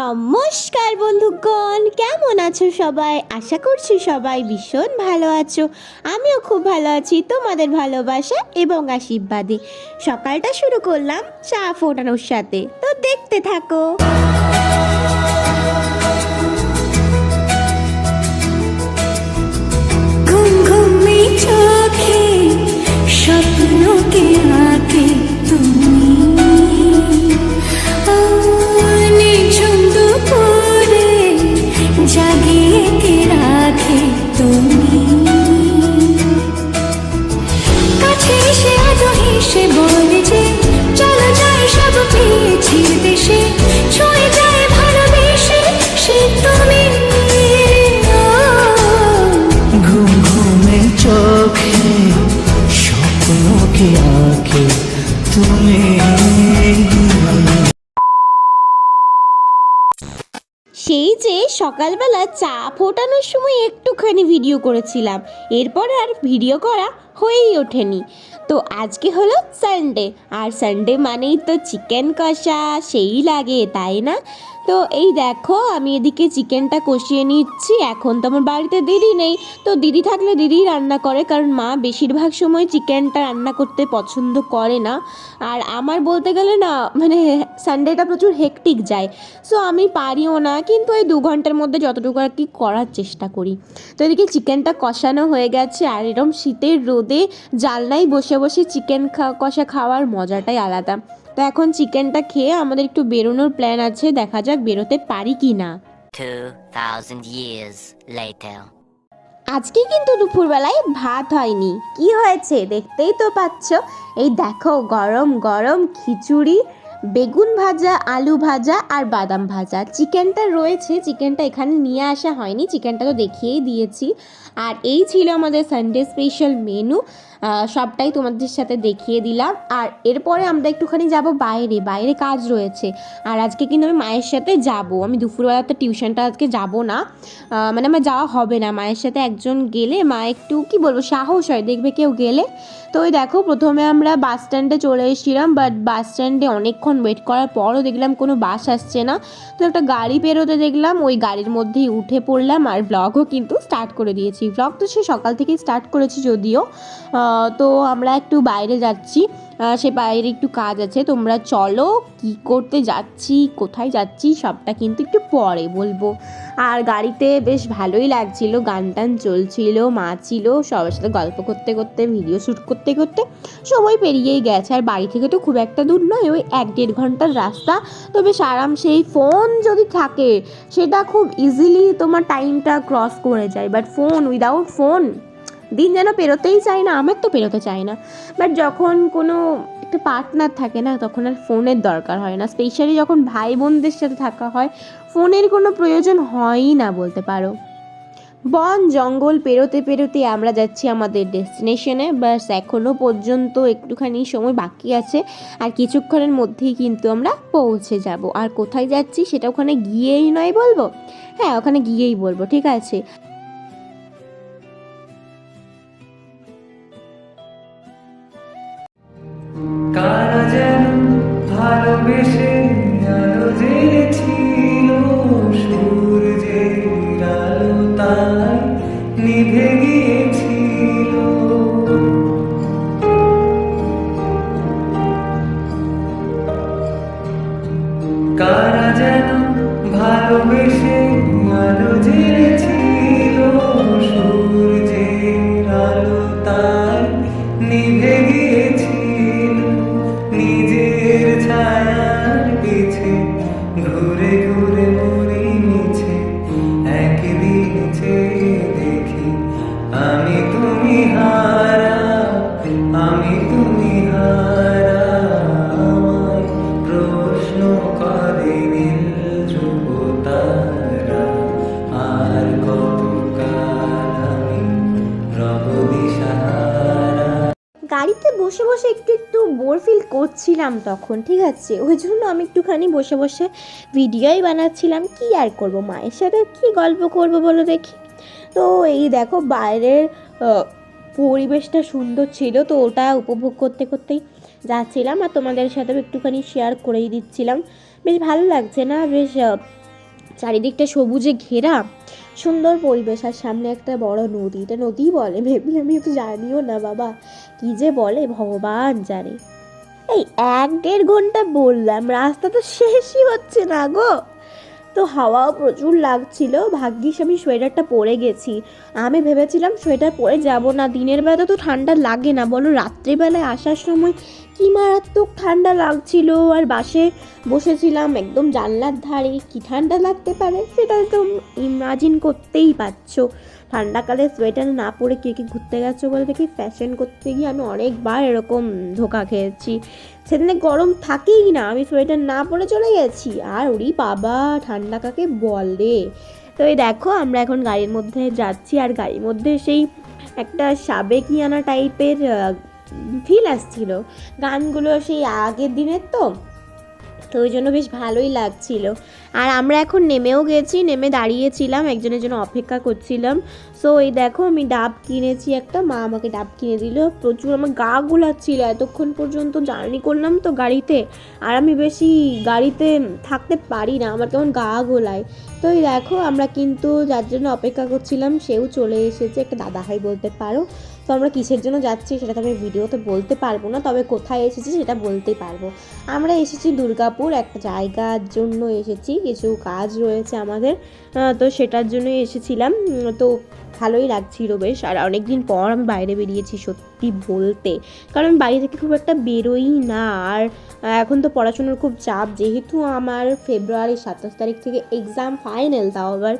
নমস্কার বন্ধুগণ, কেমন আছো সবাই? আশা করছি সবাই ভীষণ ভালো আছো। আমিও খুব ভালো আছি, তোমাদের ভালোবাসা এবং আশীর্বাদে। সকালটা শুরু করলাম চা ফোটানোর সাথে, তো দেখতে থাকো। যে সকালবেলা চা ফোটানোর সময় একটুখানি ভিডিও করেছিলাম। এরপর আর ভিডিও করা হয়েই ওঠেনি। তো আজকে হলো সানডে আর সানডে মানেই তো চিকেন কষা, সেই লাগে, তাই না? তো এই দেখো, আমি এদিকে চিকেনটা কষিয়ে নিচ্ছি। এখন তো আমার বাড়িতে দিদি নেই। তো দিদি থাকলে দিদি রান্না করে, কারণ মা বেশিরভাগ সময় চিকেনটা রান্না করতে পছন্দ করে না। আর আমার বলতে গেলে না মানে সানডেটা প্রচুর হেকটিক যায়। সো আমি পারিও না, কিন্তু এই দু ঘণ্টার মধ্যে যতটুকু আর কি করার চেষ্টা করি। তো এদিকে চিকেনটা কষানো হয়ে গেছে, আর এরম শীতের রোদে জালনায় বসে বসে চিকেন কষা খাওয়ার মজাটাই আলাদা। তো এখন চিকেনটা খেয়ে আমাদের একটু বেরোনোর প্ল্যান আছে দেখা যাক বেরোতে পারি কি না 2,000 years later. আজকে কিন্তু দুপুরবেলায় ভাত হয়নি। কি হয়েছে দেখতেই তো পাচ্ছ। এই দেখো গরম গরম খিচুড়ি বেগুন ভাজা, আলু ভাজা আর বাদাম ভাজা। চিকেনটা রয়েছে, চিকেনটা এখানে নিয়ে আসা হয়নি, চিকেনটা তো দেখিয়েই দিয়েছি। আর এই ছিল আমাদের সানডে স্পেশাল মেনু সবটাই তোমাদের সাথে দেখিয়ে দিলাম। আর এরপরে আমরা একটুখানি যাব বাইরে বাইরে কাজ রয়েছে। আর আজকে কিন্তু আমি মায়ের সাথে যাব। আমি দুপুরবেলাতে টিউশনটা আজকে যাব না। মানে আমার যাওয়া হবে না। মায়ের সাথে একজন গেলে মা একটু, কি বলব, সাহস হয়। দেখবে কেউ গেলে। তো ওই দেখো, প্রথমে আমরা বাস স্ট্যান্ডে চলে এসেছিলাম বাট বাস স্ট্যান্ডে অনেকক্ষণ ওয়েট করার পরও দেখলাম কোনো বাস আসছে না। তো একটা গাড়ি পেরোতে দেখলাম, ওই গাড়ির মধ্যেই উঠে পড়লাম আর ব্লগও কিন্তু স্টার্ট করে দিয়েছি। ব্লগ তো সে সকাল থেকেই স্টার্ট করেছি যদিও। তো আমরা একটু বাইরে যাচ্ছি। সে বাইরে একটু কাজ আছে, তোমরা চলো, কি করতে যাচ্ছি, কোথায় যাচ্ছি, সবটা কিন্তু একটু পরে বলব। আর গাড়িতে বেশ ভালোই লাগছিল গান টান চলছিল, মা ছিল, সবার সাথে গল্প করতে করতে ভিডিও শ্যুট করতে করতে সময় পেরিয়েই গেছে। আর বাড়ি থেকে তো খুব একটা দূর নয়, ওই এক দেড় ঘণ্টার রাস্তা। তো বেশ আরাম সেই ফোন যদি থাকে, সেটা খুব ইজিলি তোমার টাইমটা ক্রস করে যায়। বাট ফোন উইদাউট ফোন দিন যেন পেরোতেই চায় না, আমার তো পেরোতে চায় না। বাট যখন কোনো একটা পার্টনার থাকে না, তখন আর ফোনের দরকার হয় না। স্পেশালি যখন ভাই বোনদের সাথে থাকা হয়, ফোনের কোনো প্রয়োজন হয়ই না বলতে পারো। বন, জঙ্গল, পেরোতে পেরোতে আমরা যাচ্ছি আমাদের ডেস্টিনেশনে বাস এখনও পর্যন্ত একটুখানি সময় বাকি আছে। আর কিছুক্ষণের মধ্যেই কিন্তু আমরা পৌঁছে যাব। আর কোথায় যাচ্ছি সেটা ওখানে গিয়েই নয় বলব? হ্যাঁ ওখানে গিয়েই বলব, ঠিক আছে? ভালোবেসে গাড়িতে বসে বসে একটু একটু বোর ফিল করছিলাম তখন, ঠিক আছে? ওই জন্য আমি একটুখানি বসে বসে ভিডিওই বানাচ্ছিলাম। কি আর করব মায়ের সাথে কি গল্প করব বলো দেখি? তো এই দেখো বাইরের পরিবেশটা সুন্দর ছিল তো ওটা উপভোগ করতে করতেই যাচ্ছিলাম আর তোমাদের সাথেও একটুখানি শেয়ার করেই দিচ্ছিলাম। বেশ ভালো লাগছে না? বেশ চারিদিকটা সবুজে ঘেরা, সুন্দর পরিবেশ। আর সামনে একটা বড় নদী। এটা নদী বলে, ভেবে আমি তো জানিও না বাবা। কি যে বলে, ভগবান জানে। এই এক দেড় ঘণ্টা বললাম, রাস্তা তো শেষই হচ্ছে না গো। তো হাওয়াও প্রচুর লাগছিল। ভাগ্যিস আমি সোয়েটারটা পরে গেছি। আমি ভেবেছিলাম সোয়েটার পরে যাব না। দিনের বেলা তো ঠান্ডা লাগে না। বলো, রাত্রিবেলায় আসার সময় কি মারাত্মক ঠান্ডা লাগছিল আর বাসে বসেছিলাম একদম জানলার ধারে। কি ঠান্ডা লাগতে পারে সেটা তো ইমাজিন করতেই পারছ। ঠান্ডাকালে সোয়েটার না পরে কে কে ঘুরতে গেছো বলে দেখি। ফ্যাশন করতে গিয়ে আমি অনেকবার এরকম ধোকা খেয়েছি। সেদিনে গরম থাকেই না, আমি সোয়েটার না পরে চলে গেছি। আর ওরি বাবা, ঠান্ডা কাকে বলে? তো এই দেখো, আমরা এখন গাড়ির মধ্যে যাচ্ছি। আর গাড়ির মধ্যে সেই একটা সাবেকিয়ানা টাইপের ফিল আসছিল। গানগুলো সেই আগের দিনের তো তো ওই জন্য বেশ ভালোই লাগছিল। আর আমরা এখন নেমেও গেছি, নেমে দাঁড়িয়েছিলাম, একজনের জন্য অপেক্ষা করছিলাম। সো এই দেখো আমি ডাব কিনেছি একটা, মা আমাকে ডাব কিনে দিল। প্রচুর আমার গা গোলাচ্ছিল, এতক্ষণ পর্যন্ত জার্নি করলাম তো গাড়িতে, আর আমি বেশি গাড়িতে থাকতে পারি না, আমার কেমন গা গোলায়। তো এই দেখো আমরা কিন্তু যার জন্য অপেক্ষা করছিলাম, সেও চলে এসেছে, একটা দাদা ভাই বলতে পারো। তো আমরা কিসের জন্য যাচ্ছি সেটা তো আমি ভিডিওতে বলতে পারব না, তবে কোথায় এসেছি সেটা বলতেই পারব। আমরা এসেছি দুর্গাপুর, একটা জায়গার জন্য এসেছি, কিছু কাজ রয়েছে আমাদের তো সেটার জন্যই এসেছিলাম। তো ভালোই লাগছিল বেশ, আর অনেক দিন পর আমি বাইরে বেরিয়েছি সত্যি বলতে, কারণ বাড়ি থেকে খুব একটা বেরোই না, আর এখন তো পড়াশোনার খুব চাপ, যেহেতু আমার ফেব্রুয়ারি সাতাশ তারিখ থেকে এক্সাম ফাইনাল তাও আবার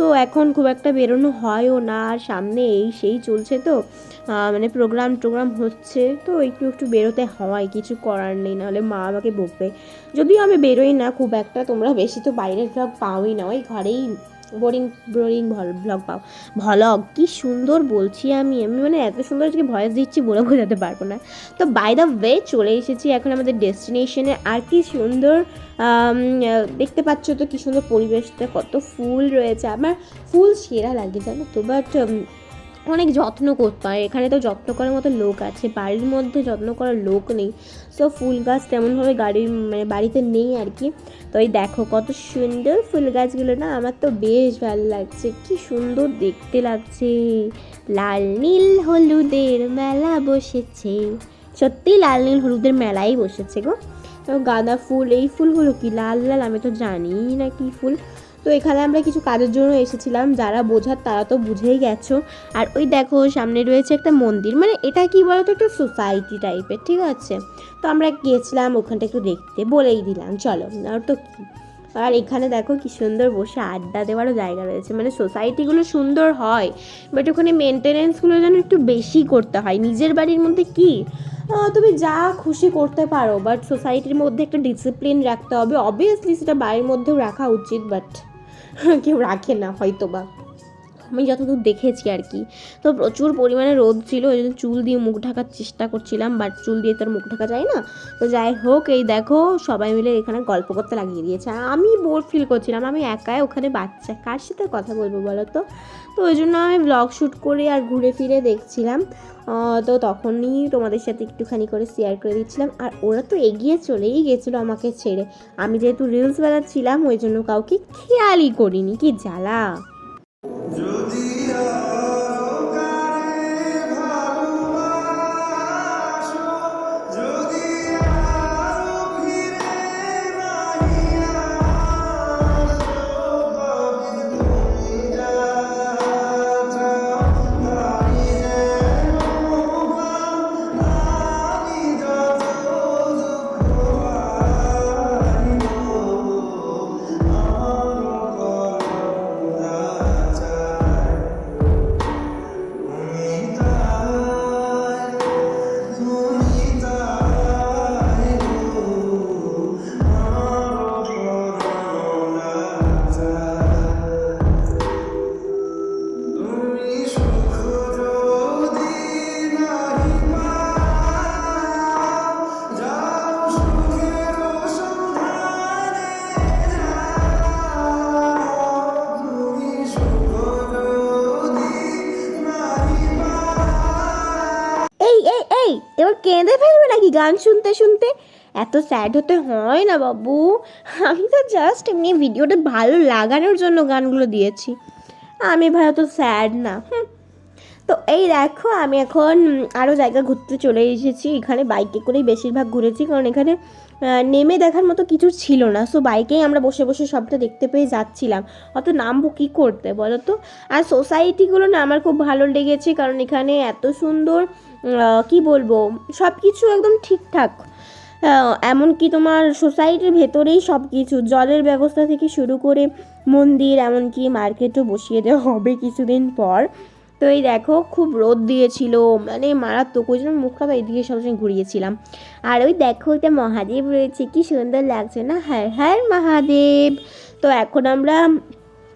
সো এখন খুব একটা বেরোনো হয়ও না, আর সামনে এই সেই চলছে তো। মানে প্রোগ্রাম টোগ্রাম হচ্ছে, তো একটু একটু বেরোতে হয়, কিছু করার নেই, নাহলে মা আমাকে বকবে। যদিও আমি বেরোই না খুব একটা, তোমরা বেশি তো বাইরের ভ্লগ পাওই না, ওই ঘরেই বোরিং বোরিং ভ্লগ পাও। ভলগ কি সুন্দর বলছি আমি। আমি মানে এত সুন্দর আজকে ভয়েস দিচ্ছি বলে বোঝাতে পারব না। তো বাই দ্য ওয়ে চলে এসেছি এখন আমাদের ডেস্টিনেশনে আর কি সুন্দর দেখতে পাচ্ছ তো কি সুন্দর পরিবেশটা, কত ফুল রয়েছে। আমার ফুল সেরা লাগে জানো তো বাট অনেক যত্ন করতে হয়। এখানে তো যত্ন করার মতো লোক আছে, বাড়ির মধ্যে যত্ন করার লোক নেই। সো ফুল গাছ তেমনভাবে গাড়ির মানে বাড়িতে নেই আর কি। তো এই দেখো, কত সুন্দর ফুল গাছগুলো না, আমার তো বেশ ভালো লাগছে। কি সুন্দর দেখতে লাগছে। লাল নীল হলুদের মেলা বসেছে। সত্যি লাল নীল হলুদের মেলাই বসেছে গো। তো গাঁদা ফুল, এই ফুলগুলো কি লাল লাল? আমি তো জানি না কি ফুল। তো এখানে আমরা কিছু কাজের জন্য এসেছিলাম, যারা বোঝার তারা তো বুঝেই গেছো। আর ওই দেখো, সামনে রয়েছে একটা মন্দির মানে এটা কি বলতো, একটা সোসাইটি টাইপের ঠিক আছে? তো আমরা গিয়েছিলাম, ওখানটা একটু দেখতে, বলেই দিলাম, চলো, আর তো কি। আর এখানে দেখো, কি সুন্দর বসে আড্ডা দেওয়ারও জায়গা রয়েছে মানে সোসাইটিগুলো সুন্দর হয় বাট ওখানে মেনটেনেন্সগুলো যেন একটু বেশি করতে হয়, নিজের বাড়ির মধ্যে কি? তুমি যা খুশি করতে পারো বাট সোসাইটির মধ্যে একটা ডিসিপ্লিন রাখতে হবে অবভিয়াসলি সেটা বাড়ির মধ্যেও রাখা উচিত বাট কেউ রাখে না হয়তো বা আমি যতদূর দেখেছি আর কি। তো প্রচুর পরিমাণে রোদ ছিল, ওই জন্য চুল দিয়ে মুখ ঢাকার চেষ্টা করছিলাম বাট চুল দিয়ে তোর মুখ ঢাকা যায় না। তো যাই হোক, এই দেখো, সবাই মিলে এখানে গল্প করতে লাগিয়ে দিয়েছে। আর আমি বোর ফিল করছিলাম, আমি একাই ওখানে বাচ্চা, কার সাথে কথা বলব বলো তো? তো ওই জন্য আমি ব্লগ শ্যুট করে আর ঘুরে ফিরে দেখছিলাম। তো তখনই তোমাদের সাথে একটুখানি করে শেয়ার করে দিচ্ছিলাম। আর ওরা তো এগিয়ে চলেই গেছিল আমাকে ছেড়ে। আমি যেহেতু রিলস বানাচ্ছিলাম, ওই জন্য কাউকে খেয়ালই করিনি, কি জ্বালা। গান শুনতে শুনতে এত স্যাড হতে হয় না বাবু। আমি তো জাস্ট এমনি ভিডিওটা ভালো লাগানোর জন্য গানগুলো দিয়েছি। আমি ভাই তো স্যাড না, হুম। তো এই দেখো, আমি এখন আরও জায়গা ঘুরতে চলে এসেছি। এখানে বাইকে করেই বেশিরভাগ ঘুরেছি, কারণ এখানে নেমে দেখার মতো কিছু ছিল না। সো বাইকেই আমরা বসে বসে সবটা দেখতে পেয়ে যাচ্ছিলাম। অত নামবো কী করতে বলো তো? আর সোসাইটিগুলো না আমার খুব ভালো লেগেছে, কারণ এখানে এত সুন্দর কি বলব? সব কিছু একদম ঠিকঠাক। এমনকি তোমার সোসাইটির ভেতরেই সব কিছু জলের ব্যবস্থা থেকে শুরু করে মন্দির, এমনকি মার্কেটও বসিয়ে দেওয়া হবে কিছুদিন পর। তো এই দেখো, খুব রোদ দিয়েছিল মানে মারাত্মক, ওই জন্য মুখটা তো এইদিকে সবসময় ঘুরিয়েছিলাম। আর ওই দেখো এটা মহাদেব রয়েছে, কি সুন্দর লাগছে না? হ্যাঁ হ্যাঁ মহাদেব। তো এখন আমরা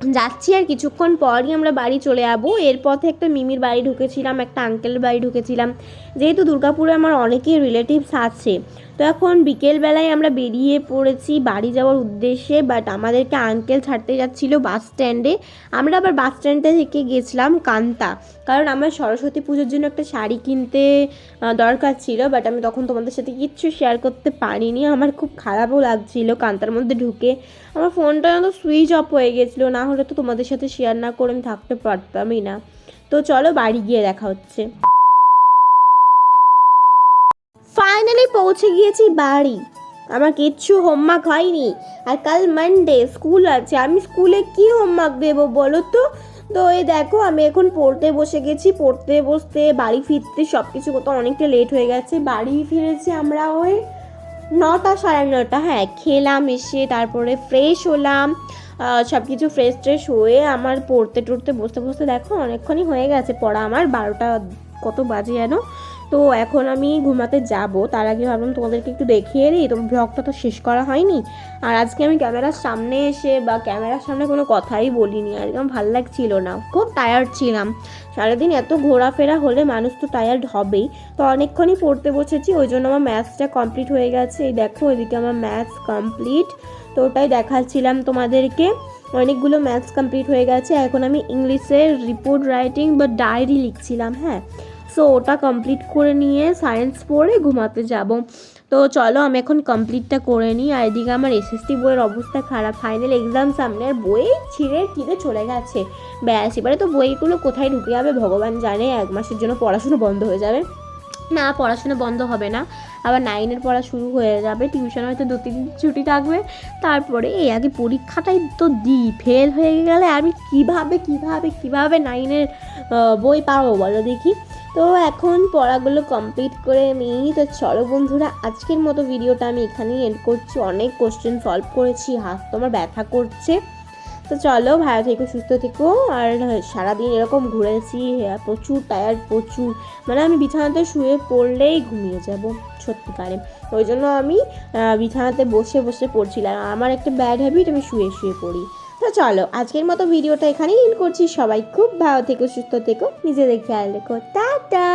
যাচ্ছি আর কিছুক্ষণ পরই আমরা বাড়ি চলে যাব। এর পথে একটা মিমির বাড়ি ঢুকেছিলাম, একটা আঙ্কেলের বাড়ি ঢুকেছিলাম। যেহেতু দুর্গাপুরে আমার অনেকেই রিলেটিভস আছে তো এখন বিকেলবেলায় আমরা বেরিয়ে পড়েছি বাড়ি যাওয়ার উদ্দেশ্যে বাট আমাদেরকে আঙ্কেল ছাড়তে যাচ্ছিল বাস স্ট্যান্ডে আমরা আবার বাস স্ট্যান্ডে থেকে গেছিলাম কান্তা, কারণ আমার সরস্বতী পুজোর জন্য একটা শাড়ি কিনতে দরকার ছিল বাট আমি তখন তোমাদের সাথে কিচ্ছু শেয়ার করতে পারিনি। আমার খুব খারাপও লাগছিল কান্তার মধ্যে ঢুকে। আমার ফোনটা তো সুইচ অফ হয়ে গেছিল, না হলে তো তোমাদের সাথে শেয়ার না করে আমি থাকতে পারতামই না। তো চলো বাড়ি গিয়ে দেখা হচ্ছে। ফাইনালি পৌঁছে গিয়েছি বাড়ি। আমার কিচ্ছু হোমওয়ার্ক হয়নি। আর কাল মানডে স্কুল আছে। আমি স্কুলে কি হোমওয়ার্ক দেবো বলো তো? তো এই দেখো, আমি এখন পড়তে বসে গেছি। পড়তে বসতে, বাড়ি ফিরতে সব কিছু কোথাও অনেকটা লেট হয়ে গেছে। বাড়ি ফিরেছি আমরা ওই নটা সাড়ে নটা। হ্যাঁ খেলাম এসে তারপরে ফ্রেশ হলাম। সব কিছু ফ্রেশ ট্রেশ হয়ে আমার পড়তে টড়তে বসতে বসতে দেখো, অনেকক্ষণই হয়ে গেছে। পড়া আমার বারোটা কত বাজে যেন? তো এখন আমি ঘুমাতে যাব। তার আগে ভাবলাম তোমাদেরকে একটু দেখিয়ে দিই। তো ব্লগটা তো শেষ করা হয়নি। আর আজকে আমি ক্যামেরার সামনে এসে বা ক্যামেরার সামনে কোনো কথাই বলিনি। একদম ভালো লাগছিল না। খুব টায়ার্ড ছিলাম। সারাদিন এত ঘোরাফেরা হলে মানুষ তো টায়ার্ড হবেই। তো অনেকক্ষণই পড়তে বসেছি। ওই জন্য আমার ম্যাথসটা কমপ্লিট হয়ে গেছে। এই দেখো, এদিকে আমার ম্যাথস কমপ্লিট তো ওটাই দেখাচ্ছিলাম তোমাদেরকে। অনেকগুলো ম্যাথস কমপ্লিট হয়ে গেছে। এখন আমি ইংলিশের রিপোর্ট রাইটিং বা ডায়েরি লিখছিলাম হ্যাঁ। সো ওটা কমপ্লিট করে নিয়ে সায়েন্স পড়ে ঘুমাতে যাব। তো চলো, আমি এখন কমপ্লিটটা করে নিই। আর এদিকে আমার এসএসটি বইয়ের অবস্থা খারাপ। ফাইনাল এক্সাম সামনে বই ছিঁড়ে ছিঁড়ে চলে গেছে। ব্যাস, এবারে তো বইগুলো কোথায় ঢুকে যাবে ভগবান জানে। এক মাসের জন্য পড়াশুনো বন্ধ হয়ে যাবে। না, পড়াশোনা বন্ধ হবে না। আবার নাইনের পড়া শুরু হয়ে যাবে। টিউশন হয়তো দু, তিন দিন ছুটি থাকবে। তারপরে এই আগে পরীক্ষাটাই তো দিই। ফেল হয়ে গেলে আমি কীভাবে কীভাবে কীভাবে নাইনের বই পাবো বলো দেখি। তো এখন পড়াগুলো কমপ্লিট করে নিই তো চলো বন্ধুরা, আজকের মতো ভিডিওটা আমি এখানেই এন্ড করছি। অনেক কোশ্চেন সলভ করেছি, হাত তো আমার ব্যথা করছে। তো চলো, ভালো থেকো, সুস্থ থেকো। আর সারাদিন এরকম ঘুরেছি প্রচুর টায়ার্ড প্রচুর। মানে আমি বিছানাতে শুয়ে পড়লেই ঘুমিয়ে যাব, সত্যিকারে। ওই জন্য আমি বিছানাতে বসে বসে পড়ছিলাম। আমার একটা ব্যাড হ্যাবিট আমি শুয়ে শুয়ে পড়ি। তো চলো, আজকের মতো ভিডিওটা এখানেই এন্ড করছি। সবাই খুব ভালো থেকো, সুস্থ থেকো, নিজেদের খেয়াল রেখো। টাটা!